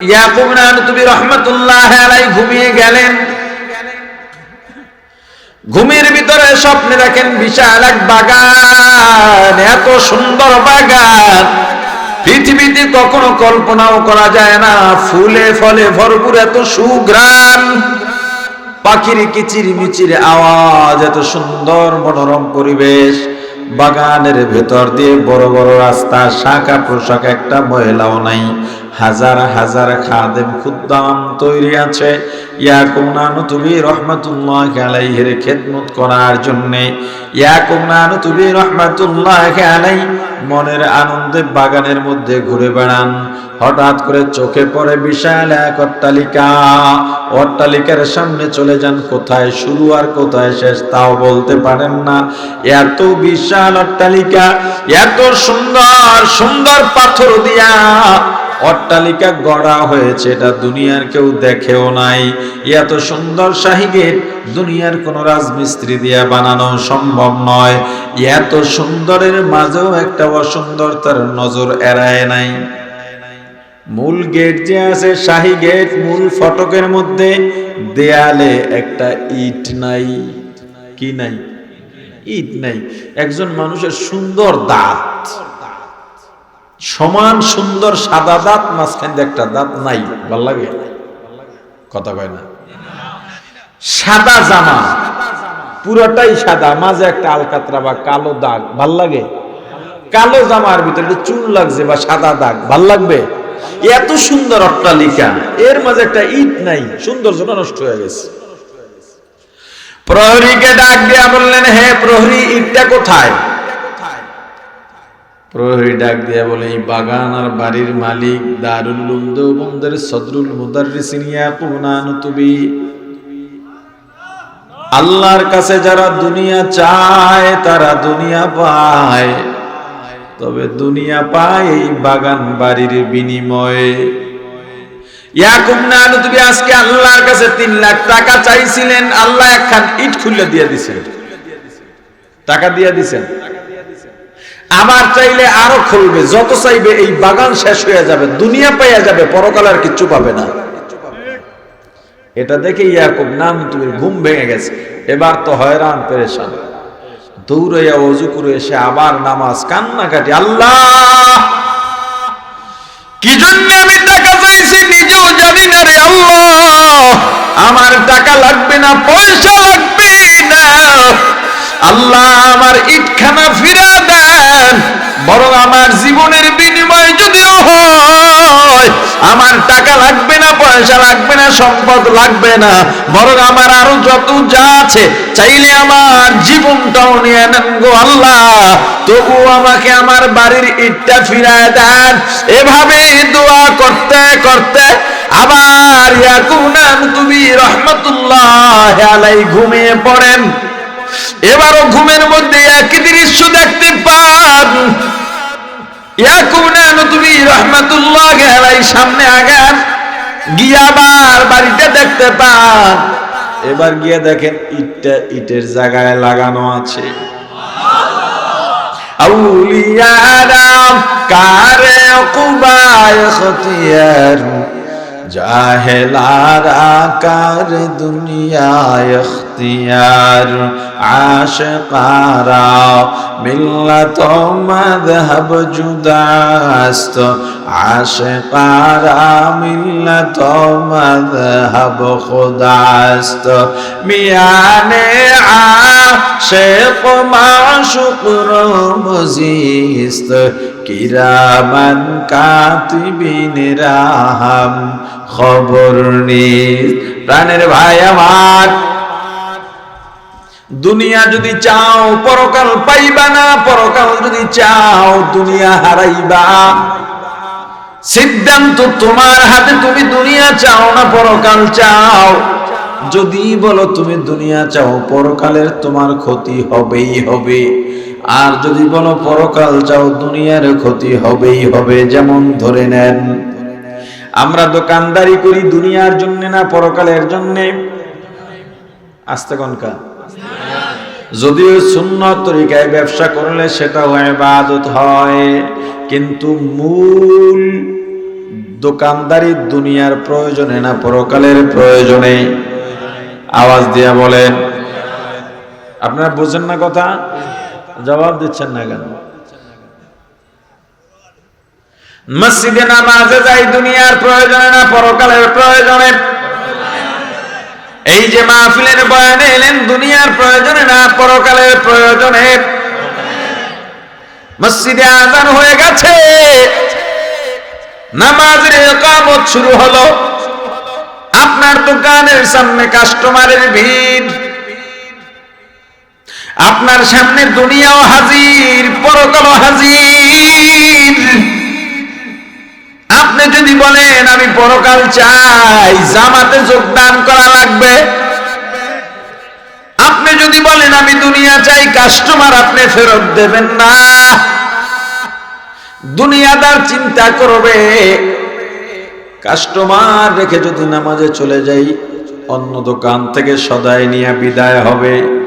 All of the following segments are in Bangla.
ইয়াকুব রহমতুল্লাহ আলাই ঘুমিয়ে গেলেন। ঘুমের ভিতরে স্বপ্নে দেখেন বিশাল এক বাগান, এত সুন্দর বাগান। পৃথিবীতে কখনো কল্পনাও করা যায় না, ফুলে ফলে ভরপুর এত সুঘ্রাণ পাখির কিচির মিচির আওয়াজ, এত সুন্দর মনোরম পরিবেশ। বাগানের ভেতর দিয়ে বড় বড় রাস্তা, শাখা প্রশাখ, একটা মহিলাও নাই। হাজার হাজার খাদেম খুদ্দাম তৈরি আছে। ইয়াকুম নানুতুবি রহমাতুল্লাহ আলাইহির খেদমত করার জন্য। ইয়াকুম নানুতুবি রহমাতুল্লাহ আলাই মনের আনন্দে বাগানের মধ্যে ঘুরে বেড়ান। হঠাৎ করে চোখে পড়ে বিশাল এক অট্টালিকা। অট্টালিকার সামনে চলে যান, কোথায় শুরু আর কোথায় শেষ তাও বলতে পারেন না। এত বিশাল অট্টালিকা, এত সুন্দর সুন্দর পাথর দিয়া অট্টালিকা গড়া হয়েছে, এটা দুনিয়ার কেউ দেখেও নাই। এত সুন্দর শাহী গেট দুনিয়ার কোন রাজমিস্ত্রি দিয়া বানানো সম্ভব নয়। এত সুন্দরের মাঝেও একটা অসুন্দর তার নজর এড়ায় নাই। মূল গেট যে আছে শাহী গেট মূল ফটকের মধ্যে, দেয়ালে একটা ইট নাই। কি নাই? ইট নাই। একজন মানুষের সুন্দর দাঁত। সমান সুন্দর সাদা দাঁত, মাঝখান দিয়ে একটা দাঁত নাই, ভালো লাগে? কথা কয় না। সাদা জামা, পুরোটাই সাদা, মাঝে একটা আলকাতরা বা কালো দাগ, ভালো লাগে? কালো জামার ভিতরে চুল লাগছে বা সাদা দাগ, ভালো লাগবে? এত সুন্দর অট্টালিকা, এর মাঝে একটা ইট নাই সৌন্দর্যটা নষ্ট হয়ে গেছে। প্রহরীকে ডাক দিয়া বললেন, হে প্রহরী, ইটটা কোথায়? প্রহরী ডাক দিয়া বলে, এই বাগান আর বাড়ির মালিক দারুল উলুম দেওবন্দের সদরুল মুদাররিসিন ইয়াকুব নানুতুবি আল্লাহর কাছে যারা দুনিয়া চায়, তারা দুনিয়া পায়। তবে দুনিয়া পায় এই বাগান বাড়ির বিনিময়ে। ইয়াকুব নানুতুবি আজকে আল্লাহর কাছে তিন লাখ টাকা চাইছিলেন, আল্লাহ একখান ইট খুলে দিয়ে দিছেন। টাকা দিয়ে দিছেন। আবার চাইলে আরও খুলবে, যত চাইবে এই বাগান শেষ হয়ে যাবে, দুনিয়া পাইয়া যাবে, পরকাল আর কিচ্ছু পাবে না। এটা দেখে ইয়াকুব নাম তুমি ঘুম ভেঙে গেছে। এবার তো হয়রান, পেরেশান। দৌড়াইয়া অজু করে এসে আবার নামাজ, কান্নাকাটি, আল্লাহ! কি জন্য আমি টাকা চাইছি নিজেও জানি না রে আল্লাহ! আমার টাকা লাগবে না, পয়সা লাগবে না। আল্লাহ, আমার ইটখানা ফিরা দেন। বরং আমার জীবনের বিনিময় যদিও হয়, আমার টাকা লাগবে না, পয়সা লাগবে না, সম্পদ লাগবে না, বরং আমার আরও যত যা আছে, চাইলে আমার জীবনটাও নিয়ে নেন গো আল্লাহ। তবু আমাকে আমার বাড়ির ইটটা ফিরায় দেন। এভাবে দোয়া করতে করতে আবার ইয়াকুনান তুমি রহমতুল্লাহ আলাই ঘুমিয়ে পড়েন। এবারও ঘুমের মধ্যে একই দৃশ্য দেখতে পান সামনে আগান। গিয়ে আবার বাড়িতে দেখতে পান। এবার গিয়ে দেখেন ইটটা ইটের জায়গায় লাগানো আছে। আউলিয়ারাম কারে কুবায় খতিয়ার জাহেলারা কার দুনিয়ায় اختیار عاشقارا ملت و مذهب جداست عاشقارا ملت و مذهب خداست میان عاشق و معشوق رمزیست কিরামান কাতিবিনেরা হাম খবর নিস প্রাণের ভাই আমার, দুনিয়া যদি চাও, পরকাল পাইবা না, পরকাল যদি চাও, দুনিয়া হারাইবা। সিদ্ধান্ত তোমার হাতে, তুমি দুনিয়া চাও না, পরকাল চাও। যদি বলো তুমি দুনিয়া চাও, পরকালের তোমার ক্ষতি হবেই হবে। আর যদি বলো পরকাল চাও দুনিয়ার ক্ষতি হবেই হবে। যেমন ধরে নেন, আমরা দোকানদারি করি দুনিয়ার জন্য না পরকালের জন্যে? আস্তে কনকা যদিও সুন্নত তরিকায় ব্যবসা করলে সেটা ইবাদত হয়, কিন্তু মূল দোকানদারি দুনিয়ার প্রয়োজনে না পরকালের প্রয়োজনে? আওয়াজ দিয়া বলেন। আপনারা বুঝেন না কথা? জবাব দিচ্ছেন না কেন? মসজিদে নামাজে যাই, দুনিয়ার প্রয়োজনে না, পরকালের প্রয়োজনে। এই যে মাহফিলের বয়ানে এলেন, দুনিয়ার প্রয়োজনে না, পরকালের প্রয়োজনে। মসজিদে আজান হয়ে গেছে। নামাজের একামত শুরু হলো। আপনার দোকানের সামনে কাস্টমারের ভিড়। আপনার সামনে দুনিয়াও হাজির, পরকালও হাজির। আপনি যদি বলেন, আমি পরকাল চাই, জামাতে যোগদান করা লাগবে। আপনি যদি বলেন, আমি দুনিয়া চাই, কাস্টমার আপনি ফেরত দেবেন না। দুনিয়াদার চিন্তা করবে, কাস্টমার রেখে যদি নামাজে চলে যাই, অন্য দোকান থেকে সদায় নিয়ে বিদায় হবে।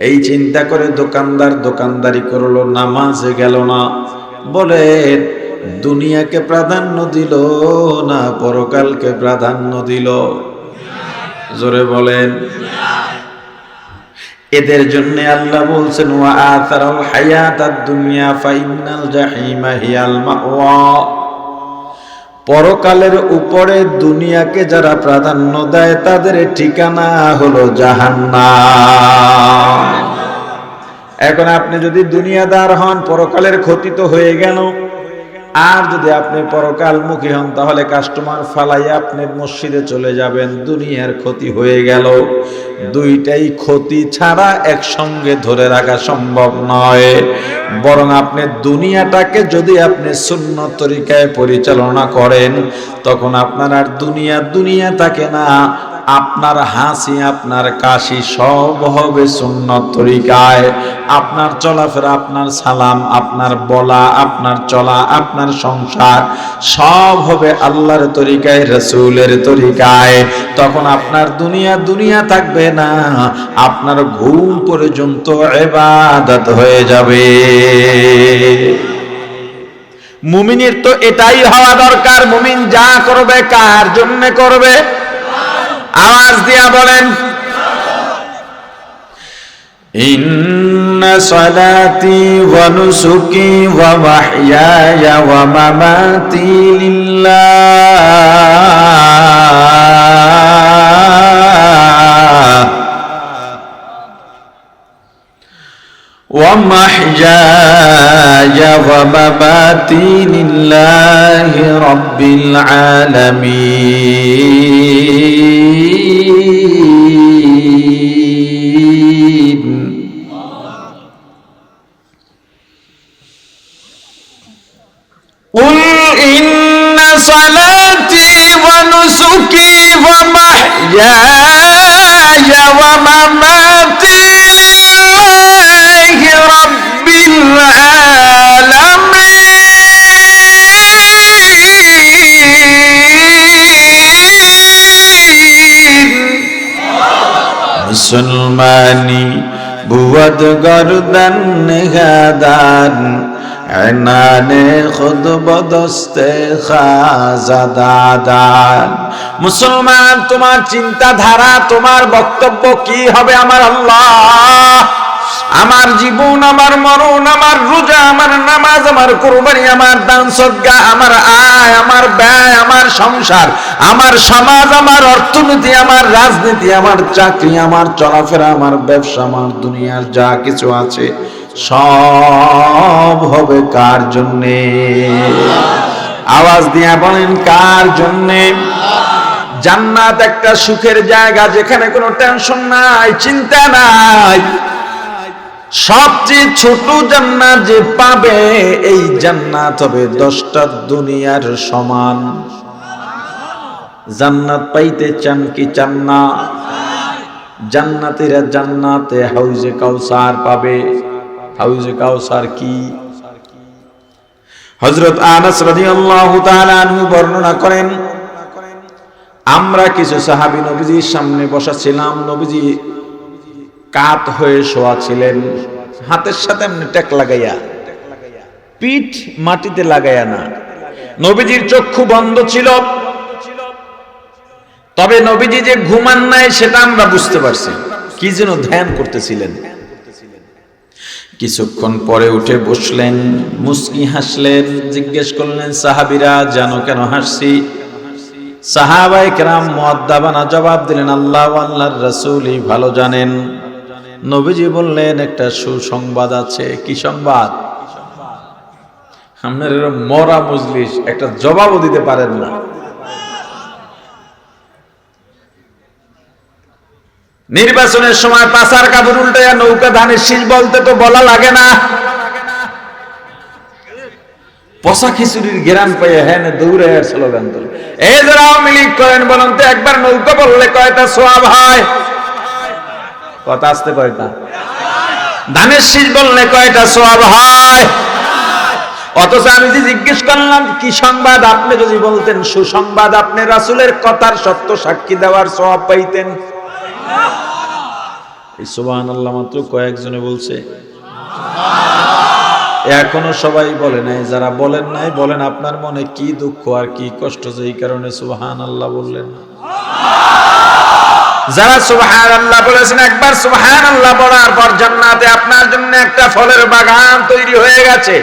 এই চিন্তা করে দোকানদার দোকানদারি করল, নামাজে গেল না। বলে দুনিয়াকে প্রাধান্য দিল না পরকালকে প্রাধান্য দিল? জোরে বলেন। এদের জন্য আল্লাহ বলছেন, ওয়া আতারাল হায়াতাদ দুনিয়া ফাইনাল জাহিমা হিয়াল মাওয়া। পরকালের উপরে দুনিয়াকে যারা প্রাধান্য দেয়, তাদের ঠিকানা হলো জাহান্না এখন আপনি যদি দুনিয়াদার হন, পরকালের ক্ষতি তো হয়ে গেল। আর যদি আপনি পরকাল মুখী হন, তাহলে কাস্টমার ফালাই আপনি মসজিদে চলে যাবেন, দুনিয়ার ক্ষতি হয়ে গেল। দুইটাই ক্ষতি ছাড়া একসঙ্গে ধরে রাখা সম্ভব নয়। বরং আপনি দুনিয়াটাকে যদি আপনি শূন্য তরিকায় পরিচালনা করেন, তখন আপনার আর দুনিয়া দুনিয়া থাকে না। আপনার হাসি, আপনার কাশি সব হবে সুন্নত তরিকায়। আপনার চলাফেরা, আপনার সালাম, আপনার বলা, আপনার চলা, আপনার সংসার সব হবে আল্লাহর তরিকায়, রসুলের তরিকায়। তখন আপনার দুনিয়া দুনিয়া থাকবে না, আপনার ঘুম পর্যন্ত এবাদত হয়ে যাবে। মুমিনের তো এটাই হওয়া দরকার, মুমিন যা করবে, কার জন্য করবে আওয়াজ দিয়া বলেন إن صلاتي ونسكي ومحياي ومماتي لله ومحياي ومماتي لله رب العالمين. মুসলমানি বুয়দ গরদন গাদান এনানে খুদ বদস্তে খাজাদাদান। মুসলমান, তোমার চিন্তাধারা, তোমার বক্তব্য কি হবে আমার আল্লাহ? আমার জীবন, আমার মরণ, আমার রোজা, আমার নামাজ, আমার কোরবানি, আমার দান সদ্গা আমার আয়, আমার ব্যয়, আমার সংসার, আমার সমাজ, আমার অর্থনীতি, আমার রাজনীতি, আমার চাকরি, আমার চলাফেরা, আমার ব্যবসা, আমার দুনিয়ার যা কিছু আছে, সব হবে কার জন্যে? আওয়াজ দিয়া বলেন, কার জন্যে? জান্নাত একটা সুখের জায়গা যেখানে কোনো টেনশন নাই, চিন্তা নাই। সবচেয়ে ছোট জান্নাত যে পাবে এই জান্নাত হবে দশটা দুনিয়ার সমান। জান্নাত পাইতে চান কি চান না? জান্নাতিরা জান্নাতে হাউজে কাউসার পাবে। হাউজে কাউসার কি? হজরত আনাস রাদিয়াল্লাহু তাআলা বর্ণনা করেন, আমরা কিছু সাহাবী নবীজির সামনে বসা ছিলাম নবীজি কাত হয়ে শোয়া ছিলেন। হাতের সাথে এমনি টেক লাগাইয়া। পিঠ মাটিতে লাগাইয়া না। নবীজির চক্ষু বন্ধ ছিল। তবে নবীজি যে ঘুমান নাই, সেটা আমরা বুঝতে পারছি। কি যেন ধ্যান করতেছিলেন। কিছুক্ষণ পরে উঠে বসলেন, মুস্কি হাসলেন, জিজ্ঞেস করলেন, সাহাবিরা, জানো কেন হাসছি? সাহাবাই কেরাম মদ্দাবানা জবাব দিলেন, আল্লাহ আল্লাহর রসুলই ভালো জানেন। নবীজি বললেন, একটা সুসংবাদ আছে। কি সংবাদ? আপনার এরকম মরা মজলিস, একটা জবাবও দিতে পারেন না। নির্বাচনের সময় পাচার কাপড় উল্টে নৌকা ধানের শীষ বলতে তো বলা লাগে না। পশা খিচুড়ির গেরান পাইয়া হ্যাঁ দৌড়ে স্লোগান তোলে। এই যারা লীগ করেন বলুন তো, একবার নৌকা বললে কয়টা সোয়াব হয়? কথা আসতে কয়টা ধানের শীষ বললে কয়টা সোয়াব হয়? অথচ আমি যে জিজ্ঞেস করলাম, কি সংবাদ আপনি যদি বলতেন, সুসংবাদ আপনি রাসুলের কথার সত্য সাক্ষী দেওয়ার সোয়াব পাইতেন। এই সুবাহ আল্লাহ মাত্র কয়েকজনে বলছে। এখনও সবাই বলে নাই, যারা বলেন নাই, বলেন আপনার মনে কি দুঃখ আর কি কষ্ট যে এই কারণে সুবাহান আল্লাহ বললেন না। যারা সুবহান আল্লাহ বলেছেন, একবার সুবহান আল্লাহ বলার পর জান্নাতে আপনার জন্য একটা ফলের বাগান তৈরি হয়ে গেছে।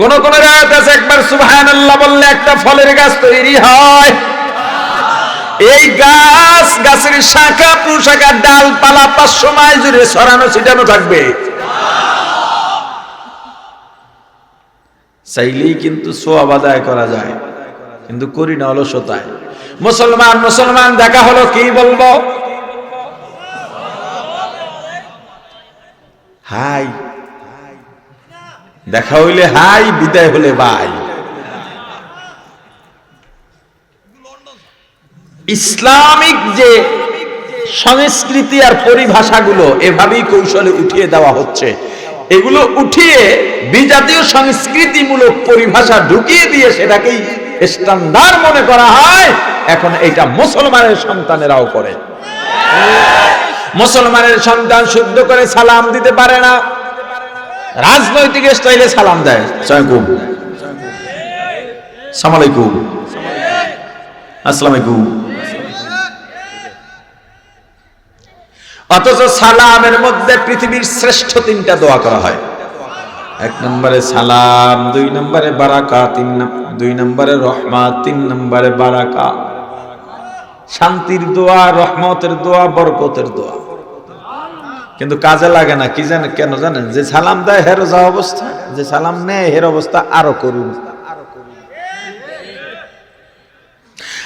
কোন কোন রাত আছে একবার সুবহান আল্লাহ বললে একটা ফলের গাছ তৈরি হয়। এই গাছ, গাছের শাখা প্রশাখা ডালপালা পাঁচশো মাইল জুড়ে ছড়ানো, ছিটানো থাকবে। চাইলেই কিন্তু সোয়াব আদায় করা যায়, কিন্তু করি না অলসতায়। মুসলমান মুসলমান, দেখা হলো, কি বলব? হাই। দেখা হইলে হাই, বিদায় হলে বাই। ইসলামিক যে সংস্কৃতি আর পরিভাষাগুলো এভাবেই কৌশলে উঠিয়ে দেওয়া হচ্ছে, এগুলো উঠিয়ে বিজাতীয় সংস্কৃতিমূলক পরিভাষা ঢুকিয়ে দিয়ে সেটাকেই স্ট্যান্ডার্ড মনে করা হয়, এখন এটা মুসলমানের সন্তানেরাও করে। মুসলমানের সন্তান শুদ্ধ করে সালাম দিতে পারে না। রাজনৈতিক স্টাইলে সালাম দেয়। সালামালাইকুম সালামালাইকুম। আসসালামাইকুম অথচ সালামের মধ্যে পৃথিবীর শ্রেষ্ঠ তিনটা দোয়া করা হয়। এক নম্বরে সালাম, দুই নম্বরে বারাকা, তিন দুই নম্বরে রহমা তিন নম্বরে বারাকা। শান্তির দোয়া, রহমতের দোয়া, বরকতের দোয়া। কিন্তু কাজে লাগে না, কি জানে, কেন জানেন? যে সালাম দেয়, হের যা অবস্থা। যে সালাম নেয়, হের অবস্থা আরও করুন।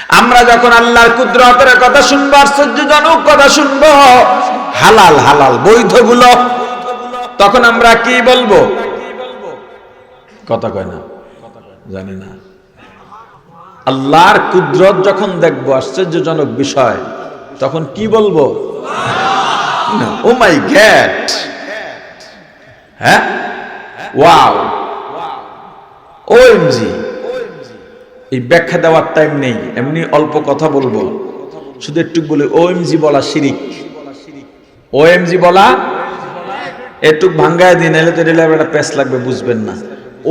আমরা যখন আল্লাহর কুদরতের কথা শুনব আশ্চর্যজনক কথা শুনব, হালাল হালাল, বৈধগুলো, তখন আমরা কি বলব? কথা কয় না? জানি না। আল্লাহর কুদরত যখন দেখব, আশ্চর্যজনক বিষয়, তখন কি বলব? ও মাই গ্যাট হ্যাঁ? ওয়াও। ও এমজি এই ব্যাখ্যা দেওয়ার টাইম নেই। এমনি অল্প কথা বলব। শুধু একটু বলে, ওএমজি বলা শিরিক। ওএমজি বলা একটু ভাঙ্গায় দিন এলে তো রেলে একটা প্যাস লাগবে, বুঝবেন না।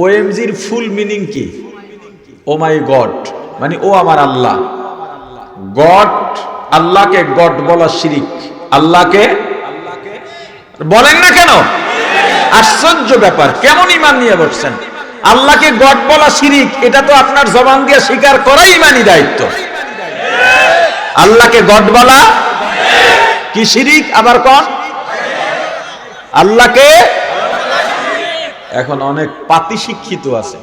ওএমজির ফুল মিনিং কি? ও মাই গড মানে ও আমার আল্লাহ। গড আল্লাহকে গড বলা শিরিক। আল্লাহকে বলেন না কেন? আশ্চর্য ব্যাপার। কেমন ইমান নিয়ে বসছেন? আল্লাহকে গড বলা শিরিক, এটা তো আপনার জবান দিয়ে স্বীকার করাই ইমানি দায়িত্ব। আল্লাহকে গড বলা কি শিরিক? আবার কন? আল্লাহকে এখন অনেক পাতি শিক্ষিত আছে।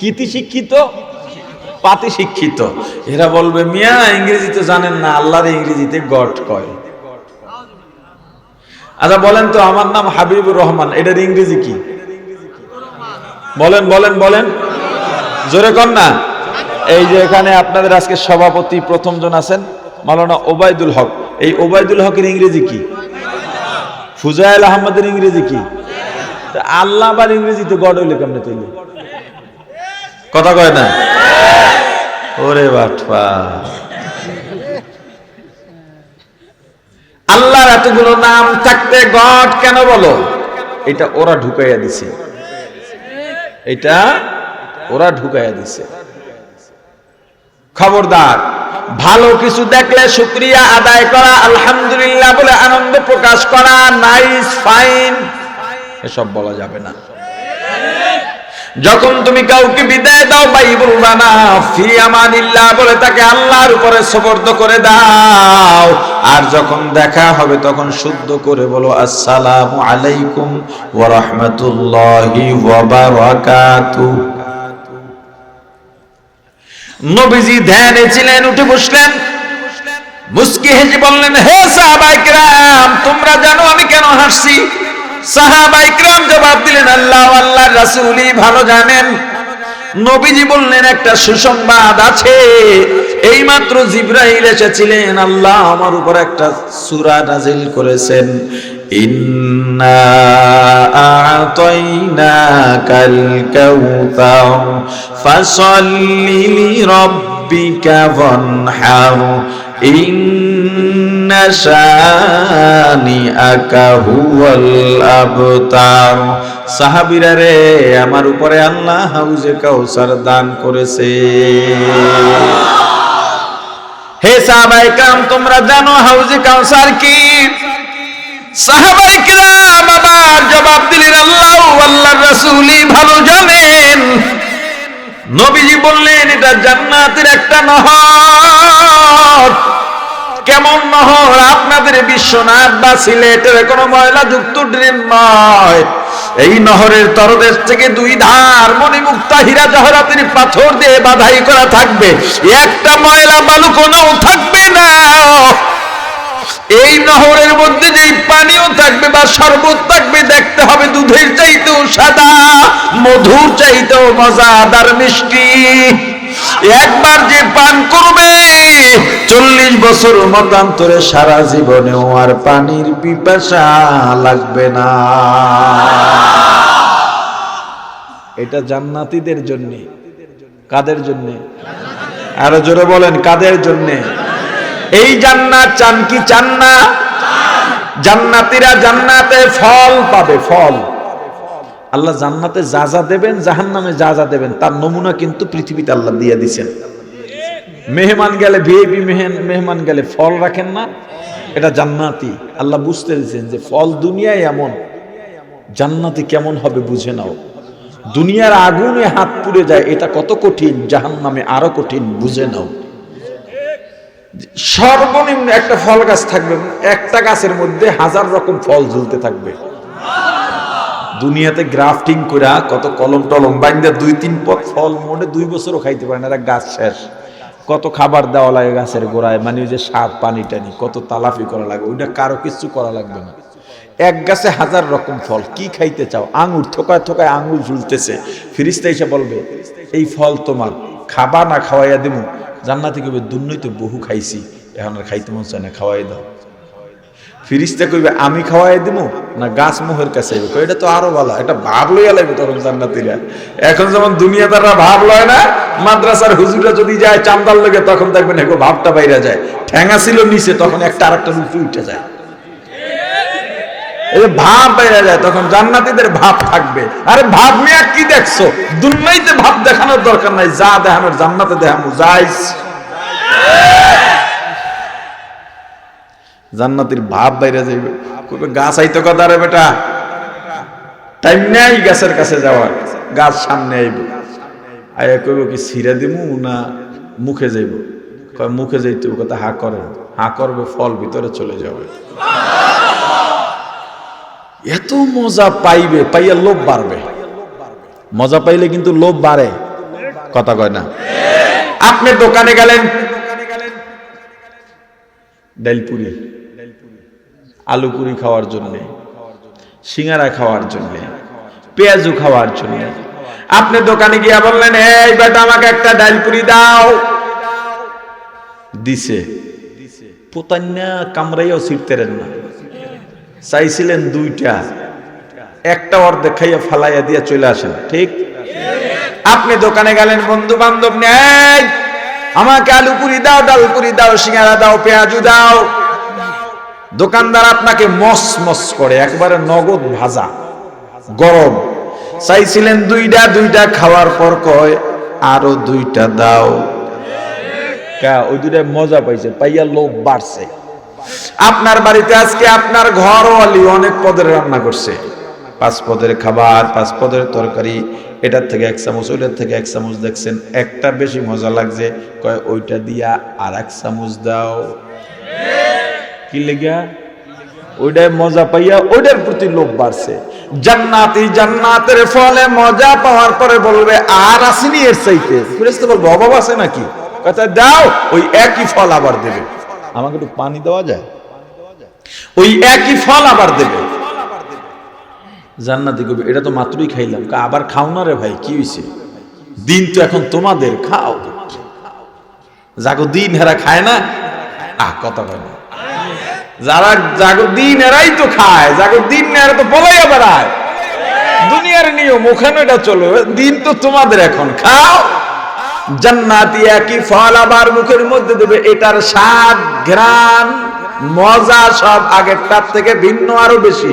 কিতি শিক্ষিত, পাতি শিক্ষিত। এরা বলবে, মিয়া ইংরেজিতে জানেন না, আল্লাহর ইংরেজিতে গড কয়। আচ্ছা বলেন তো, আমার নাম হাবিবুর রহমান, এটার ইংরেজি কি? বলেন বলেন বলেন। জোরে কর না। এই যে এখানে আপনাদের আজকে সভাপতি প্রথম জন আছেন মালানা ওবায়দুল হক। এই ওবায়দুল হকের ইংরেজি কি? ফুজাইল আহমদের ইংরেজি কি? আল্লাহ আবার ইংরেজিতে গড হইলে কেমনে তৈরি? কথা কয় না? ওরে বাটপা। আল্লাহর এতগুলো নাম থাকতে গড কেন বলো? এটা ওরা ঢুকাইয়া দিছে। এটা ওরা ঢুকাইয়া দিছে। খবরদার, ভালো কিছু দেখলে শুক্রিয়া আদায় করা, আলহামদুলিল্লাহ বলে আনন্দ প্রকাশ করা নাইস ফাইন এসব বলা যাবে না। যখন তুমি কাউকে বিদায় দাও, ভাই বলবা না ফি আমানিল্লাহ বলে তাকে আল্লাহর উপরে সবর্দ করে দাও। আর যখন দেখা হবে, তখন শুদ্ধ করে বলো, আসসালামু আলাইকুম ওয়া রাহমাতুল্লাহি নবীজি ধ্যানে ছিলেন উঠে বসলেন। মুস্কি হেসে বললেন, হে সাহাবাইকরাম তোমরা জানো আমি কেন হাসছি? সাহাবাইকরাম জবাব দিলেন, আল্লাহ আল্লাহ, রাসূলই ভালো জানেন। নবীজি বললেন, একটা সুসংবাদ আছে। এইমাত্র জিব্রাইল এসেছিলেন, আল্লাহ আমার উপর একটা সূরা নাজিল করেছেন। ইন্না আ'তাইনাকাল কাউসার ফাসাল্লি লিরাব্বিকা ওয়ানহার। ইন্না সাহাবীরা রে, আমার উপরে আল্লাহ হাউজে কাউসার দান করেছে। হে সাহাবায়ে কাম তোমরা জানো হাউজে কাউসার কি? সাহাবাই কিরাম আবার জবাব দিলেন, আল্লাহ আল্লাহর ভালো জানেন। নবীজি বললেন, এটা জান্নাতের একটা নহর। কেমন নহর? আপনাদের বিশ্বনাথ বা সিলেটের কোনো ময়লা যুক্ত ড্রেন নয়। এই নহরের তরদেশ থেকে দুই ধার মণিমুক্তা হীরা জহরাতের পাথর দিয়ে বাধাই করা থাকবে। একটা ময়লা বালু কোনো থাকবে না। এই নহরের মধ্যে যেই পানিও থাকবে বা শরবত থাকবে, দেখতে হবে দুধের চাইতেও সাদা, মধুর চাইতেও মজাদার মিষ্টি। একবার যে পান করবে, চল্লিশ বছর মতান্তরে সারা জীবনেও আর পানির পিপাসা লাগবে না। এটা জান্নাতীদের জন্য, কাদের জন্য? আরও জোরে বলেন, কাদের জন্য? এই জান্নাত চান কি চান না? জান্নাতীরা জান্নাতে ফল পাবে, ফল। আল্লাহ জান্নাতে যা যা দেবেন জাহান নামে যা যা দেবেন, তার নমুনা কিন্তু পৃথিবীতে আল্লাহ দিয়ে দিছেন। মেহমান গেলে ভিআইপি মেহমান গেলে ফল রাখেন না। এটা জান্নাতি। আল্লাহ বুঝতে দিয়েছেন যে ফল দুনিয়ায় এমন, জান্নাতি কেমন হবে বুঝে নাও। দুনিয়ার আগুনে হাত পুড়ে যায়, এটা কত কঠিন জাহান নামে আরও কঠিন, বুঝে নাও। সর্বনিম্ন একটা ফল গাছ থাকবে, একটা গাছের মধ্যে হাজার রকম ফল ঝুলতে থাকবে। দুনিয়াতে গ্রাফটিং করে কত কলম টলম বাইন্দা দুই, তিন পথ ফল মোটে দুই বছরও খাইতে পারে না গাছ শেষ। কত খাবার দেওয়া লাগে গাছের গোড়ায় মানে ওই যে সার, পানি টানি, কত তালাফি করা লাগে, ওইটা কারও কিছু করা লাগবে না। এক গাছে হাজার রকম ফল, কি খাইতে চাও? আঙুর, থোকায় থোকায় আঙুর ঝুলতেছে। ফিরিস্তা এসে বলবে, এই ফল তোমার, খাবা না খাওয়াইয়া দেবো জান্নাতি কইবে দুর্নই তো বহু খাইছি, এখন আর খাইতে মন চায় না, খাওয়াই দাও। ফিরিস্তা কইবে, আমি খাওয়াই দিব না গাছ মোহের কাছে এটা তো আরও ভালো, এটা ভাব লইয়া লাগবে তখন জান্নাতিরা। এখন যেমন দুনিয়াদাররা ভাব লয় না, মাদ্রাসার হুজুরা যদি যায় চান্দার লগে, তখন দেখবেন এগো ভাবটা বাইরে যায়। ঠ্যাঙা ছিল নিচে, তখন একটা আরেকটা রুচি উঠে যায়। এই ভাব বাইরে যায়, তখন জান্নাতীদের ভাব থাকবে। আরে ভাব মিয়া, কি দেখছ? দুনিয়াইতে ভাব দেখানোর দরকার নাই, যা দেখানোর জান্নাতে দেখামু যাইস জান্নাতির ভাব বাইরে যাইবে। গাছ আইতো কথা রে বেটা? টাইম নাই গাছের কাছে যাওয়ার, গাছ সামনে আইব। আয়া কইব কি সিরা দিমু না মুখে যাইব? মুখে যাইতে ও কথা হা করে হা, করবে, ফল ভিতরে চলে যাবে। এত মজা পাইবে, পাইয়া লোভ বাড়বে। মজা পাইলে কিন্তু লোভ বাড়ে। কথা কয় না? আপনি দোকানে গেলেন, ডাইলপুরি। আলু পুরি খাওয়ার জন্য, সিঙ্গারা খাওয়ার জন্য, পেঁয়াজু খাওয়ার জন্য। আপনি দোকানে গিয়ে বললেন, এই বেটা, আমাকে একটা ডাইলপুরি দাও। দিছে। পোতান্যা কামড়াইয়াও ছিটতেরেন না। চাইছিলেন দুইটা। একটা অর্ধেক খাইয়া ফালাইয়া দিয়া চলে আসেন। ঠিক? আপনি দোকানে গেলেন বন্ধু বান্ধব নেই আমাকে আলু পুরি দাও, ডাল পুরি দাও, সিঙ্গারা দাও, পেঁয়াজু দাও। দোকানদার আপনাকে মস মস করে, একবারে নগদ ভাজা, গরম। চাইছিলেন দুইটা দুইটা খাওয়ার পর কয়, আরও দুইটা দাও। ওই দুটায় মজা পাইছে, পাইয়া লোভ বাড়ছে। আপনার বাড়িতে আজকে আপনার ঘর ঘরওয়ালি অনেক পদের রান্না করছে। পাঁচ পদের খাবার, পাঁচ পদের তরকারি, এটার থেকে এক চামচ, ওইটার থেকে এক চামচ দেখছেন, একটা বেশি মজা লাগছে, কয়, ওইটা দিয়া আর এক চামচ দাও। কি লেগা ওইটাই মজা পাইয়া ওইটার প্রতি লোভ বাড়ছে। জান্নাতি জান্নাতের ফলে মজা পাওয়ার পরে বলবে, আর আসেনি এর চাইতে। ফিরেস্তে বলব, অভাব আছে নাকি? কথা দাও, ওই একই ফল আবার দেবে। আমাকে একটু পানি দেওয়া যায়? ওই একই ফল আবার দেবে। জান্নাতি কবি, এটা তো মাত্রই খাইলাম। আবার খাও না রে ভাই, কি হয়েছে দিন তো এখন তোমাদের খাও। জাগো, দিন হেরা খায় না? আহ, কথা কয় না। যারা জাগো দিন এরাই তো খায় জাগো দিন এরা তো বলাইয়া বেড়ায়। দুনিয়ার নিয়ম, ওখানে এটা চলবে দিন তো তোমাদের এখন, খাও। জান্নাতি একই ফল আবার মুখের মধ্যে দেবে, এটার স্বাদ, ঘ্রাণ, মজা সব আগেরটার থেকে ভিন্ন আরও বেশি।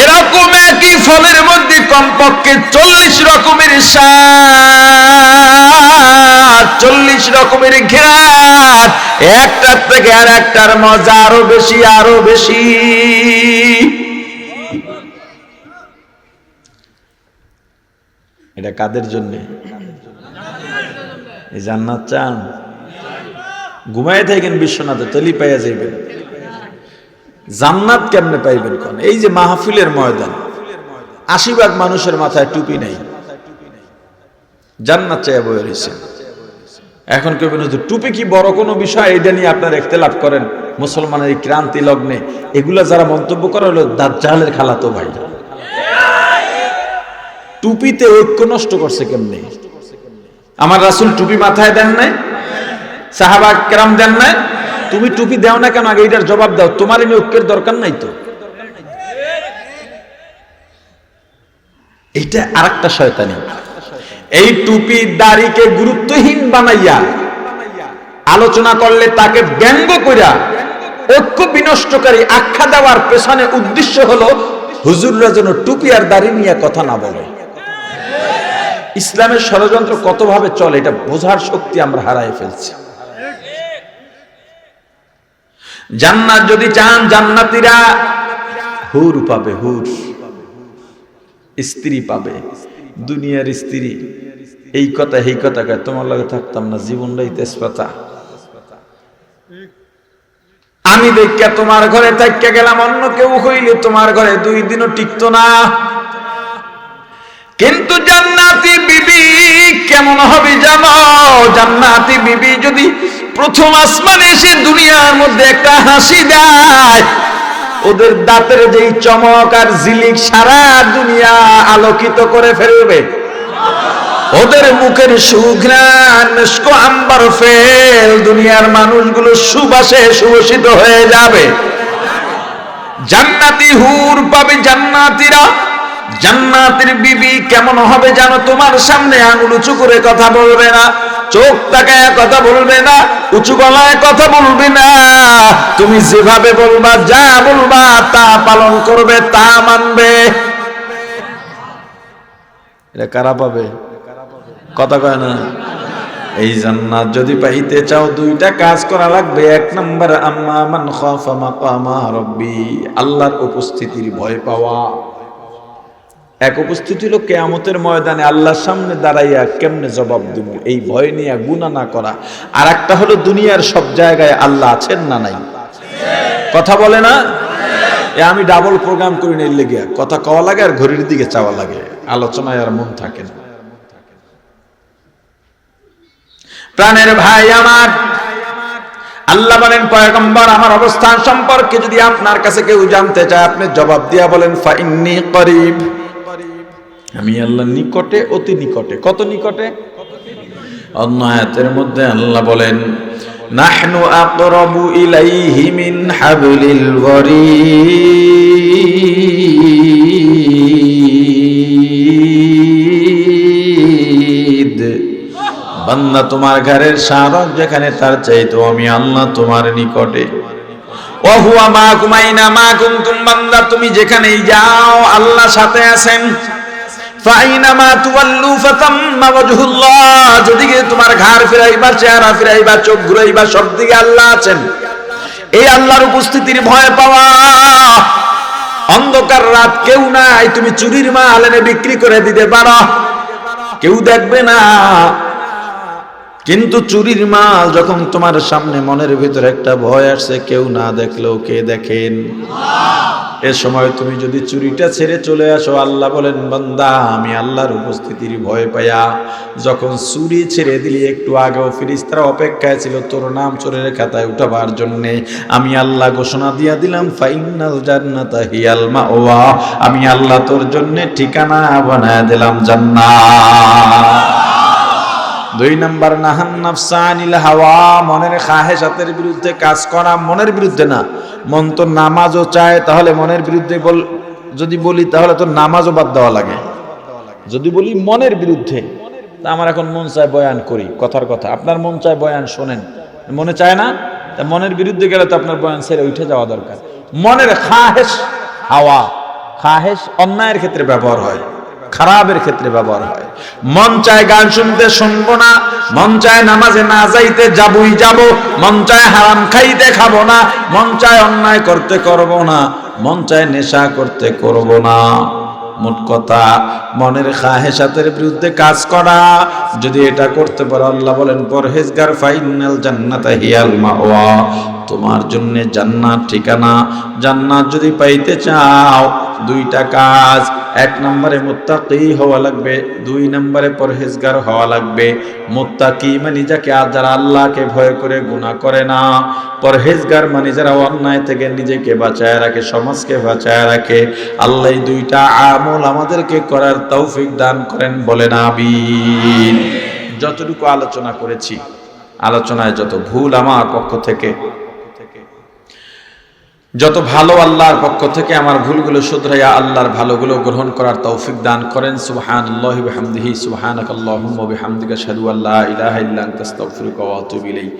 এরকম একই ফলের মধ্যে কমপক্ষে চল্লিশ রকমের স্বাদ, চল্লিশ রকমের ঘেরাত একটার থেকে আর একটার মজা আরও বেশি আরও বেশি। এটা কাদের জন্য? জান্নাত চান? ঘুমাই থাকেন বিশ্বনাথে, তলি পাইয়া যাইবেন। জান্নাত কেমনে পাইবেন কোন? এই যে মাহফিলের ময়দান, আশি ভাগ মানুষের মাথায় টুপি নেই। জান্নাত চাই বয়ে রয়েছে এখন কেউ বলেন টুপি কি বড় কোনো বিষয়? এটা নিয়ে আপনারা একতেলাপ করেন। মুসলমানের এই ক্রান্তি লগ্নে এগুলা যারা মন্তব্য করে হলো দাজ্জালের খালাতো ভাই। টুপিতে ঐক্য নষ্ট করছে কেমনে? আমার রাসুল টুপি মাথায় দেন নাই? সাহাবা কেরাম দেন নাই? তুমি টুপি দাও না কেন? আগে এটার জবাব দাও। তোমার এনে ঐক্যের দরকার নাই তো। এটা আরেকটা শয়তানি। এই টুপি দাড়িকে গুরুত্বহীন বানাইয়া, আলোচনা করলে তাকে ব্যঙ্গ কইরা, ঐক্য বিনষ্টকারী আখ্যা দেওয়ার পেছনে উদ্দেশ্য হলো, হুজুররা যেন টুপি আর দাড়ি নিয়ে কথা না বলে। ইসলামের ষড়যন্ত্র কতভাবে চলে, এটা বোঝার শক্তি আমরা হারাই ফেলছি। জান্নাত যদি চান, জান্নাতীরা হুর পাবে, হুর। স্ত্রী পাবে, দুনিয়ার স্ত্রী। এই কথা এই কথা কয়, তোমার লগে থাকতাম না, জীবনটাই তেজপাতা। আমি দেখিয়া তোমার ঘরে থাকিয়া গেলাম, অন্য কেউ হইলে তোমার ঘরে দুই দিনও টিকতো না। কিন্তু জান্নাতি বিবি কেমন হবে জানো জান্নাতি বিবি যদি প্রথম আসমানে এসে দুনিয়ার মধ্যে একটা হাসি দেয়, ওদের দাঁতের যেই চমক আর জিলিক সারা দুনিয়া আলোকিত করে ফেলবে। ওদের মুখের সুঘ্রাণ আম্বার ফেল দুনিয়ার মানুষগুলো সুবাসে সুবাসিত হয়ে যাবে। জান্নাতি হুর পাবে জান্নাতিরা জান্নাতের বিবি কেমন হবে জানো? তোমার সামনে আঙুল উঁচু করে কথা বলবে না। চোখ তাকায় কথা বলবে না। উঁচু গলায় কথা বলবে না। তুমি যেভাবে বলবা, যা বলবা, তা পালন করবে, তা মানবে। এটা কারা পাবে? কথা কয় না। এই জান্নাত যদি পাইতে চাও, দুইটা কাজ করা লাগবে। এক নম্বর, আম্মা মান খাফা মাকামা রাব্বি। আল্লাহর উপস্থিতির ভয় পাওয়া। এক উপস্থিত হলো কেয়ামতের ময়দানে আল্লাহর সামনে দাঁড়াইয়া কেমনে জবাব দিব? এই ভয় নিয়ে গুণা না করা। আর একটা হলো দুনিয়ার সব জায়গায় আল্লাহ আছেন না নাই? কথা বলে না? এ আমি ডাবল প্রোগ্রাম করি না লেগে। কথা কওয়া লাগে আর ঘড়ির দিকে চাওয়া লাগে। আলোচনায় আর মন থাকে না। প্রাণের ভাই আমার, আল্লাহ বলেন, পয়গম্বর, আমার অবস্থান সম্পর্কে যদি আপনার কাছে কেউ জানতে চায়, আপনি জবাব দিয়া বলেন ফাইন্নি করিব। আমি আল্লাহ নিকটে, অতি নিকটে। কত নিকটে? অন্য আয়াতের মধ্যে আল্লাহ বলেন, নাহনু আকরাবু ইলাইহি মিন হাবলিল গরিদ বান্দা তোমার ঘরের শাহরক যেখানে তার চাইতো আমি আল্লাহ তোমার নিকটে। ওহুয়া মা কুমাইনা মা কুমতুম বান্দা, তুমি যেখানেই যাও আল্লাহ সাথে আছেন। যেদিকে তোমার ঘাড় ফিরাইবা চেহারা ফিরাইবা চোখ ঘুরাইবা সব দিকে আল্লাহ আছেন, এই আল্লাহর উপস্থিতির ভয় পাওয়া। অন্ধকার রাত কেউ নাই, তুমি চুরির মাল এনে বিক্রি করে দিতে পারো। কেউ দেখবে না। কিন্তু চুরির মাল যখন তোমার সামনে মনের ভিতরে একটা ভয় আসছে, কেউ না দেখলেও কে দেখেন? এ সময় তুমি যদি চুরিটা ছেড়ে চলে আসো, আল্লাহ বলেন, বান্দা, আমি আল্লাহর উপস্থিতির ভয় পাইয়া যখন চুরি ছেড়ে দিলি, একটু আগেও ফিরিস্তারা অপেক্ষায় ছিল তোর নাম চোরের খাতায় উঠাবার জন্যে। আমি আল্লাহ ঘোষণা দিয়া দিলাম ফাইনাল জান্নাতা হিয়াল মাওয়া। আমি আল্লাহ তোর জন্যে ঠিকানা বানায় দিলাম জান্নাত। দুই নম্বর, নাহান নাফসানিল হাওয়া, মনের খাহেসাতের বিরুদ্ধে কাজ করা মনের বিরুদ্ধে না। মন তো নামাজও চায়, তাহলে মনের বিরুদ্ধে বল, যদি বলি তাহলে তো নামাজও বাদ দেওয়া লাগে। যদি বলি মনের বিরুদ্ধে, তা আমার এখন মন চায় বয়ান করি, কথার কথা। আপনার মন চায় বয়ান শোনেন। মনে চায় না? তা মনের বিরুদ্ধে গেলে তো আপনার বয়ান ছেড়ে উঠে যাওয়া দরকার। মনের খাহেস হাওয়া খাহেস অন্যায়ের ক্ষেত্রে ব্যবহার হয়। খারাপের ক্ষেত্রে ব্যবহার হয়। মন চায় গান শুনতে শুনব না, মন চায় নামাজে না যাইতে যাবই যাব, মন চায় হারাম খাইতে খাব না, মন চায় অন্যায় করতে করব না, মন চায় নেশা করতে করব না। মোট কথা, মনের খাহেসাতের বিরুদ্ধে কাজ করা যদি এটা করতে পারো, আল্লাহ বলেন, পরহেজগার, ফাইনাল জান্নাতা হিয়াল মাওয়া। তোমার জন্য জান্নাত ঠিকানা। জান্নাত যদি পাইতে চাও, দুইটা কাজ। এক নম্বরে মুত্তাকি হওয়া লাগবে, দুই নম্বরে পরহেজগার হওয়া লাগবে। মুত্তাকি মানে যাকে যারা আল্লাহকে ভয় করে, গুনাহ করে না। পরহেজগার মানে যারা অন্যায় থেকে নিজেকে বাঁচায় রাখে, সমাজকে বাঁচায় রাখে। আল্লাহ দুইটা আমল আমাদেরকে করার তৌফিক দান করেন বলেন, আমিন। যতটুকু আলোচনা করেছি, আলোচনায় যত ভুল আমার পক্ষ থেকে, যত ভালো আল্লাহর পক্ষ থেকে আমার ভুলগুলো শুধরাইয়া আল্লাহর ভালোগুলো গ্রহণ করার তৌফিক দান করেন। সুবহানাল্লাহি ওয়া বিহামদিহি, সুবহানাকাল্লাহুম্মা ওয়া বিহামদিকা, আশহাদু আল্লা ইলাহা ইল্লা আনতা, আস্তাগফিরুকা ওয়া আতুবু ইলাইক।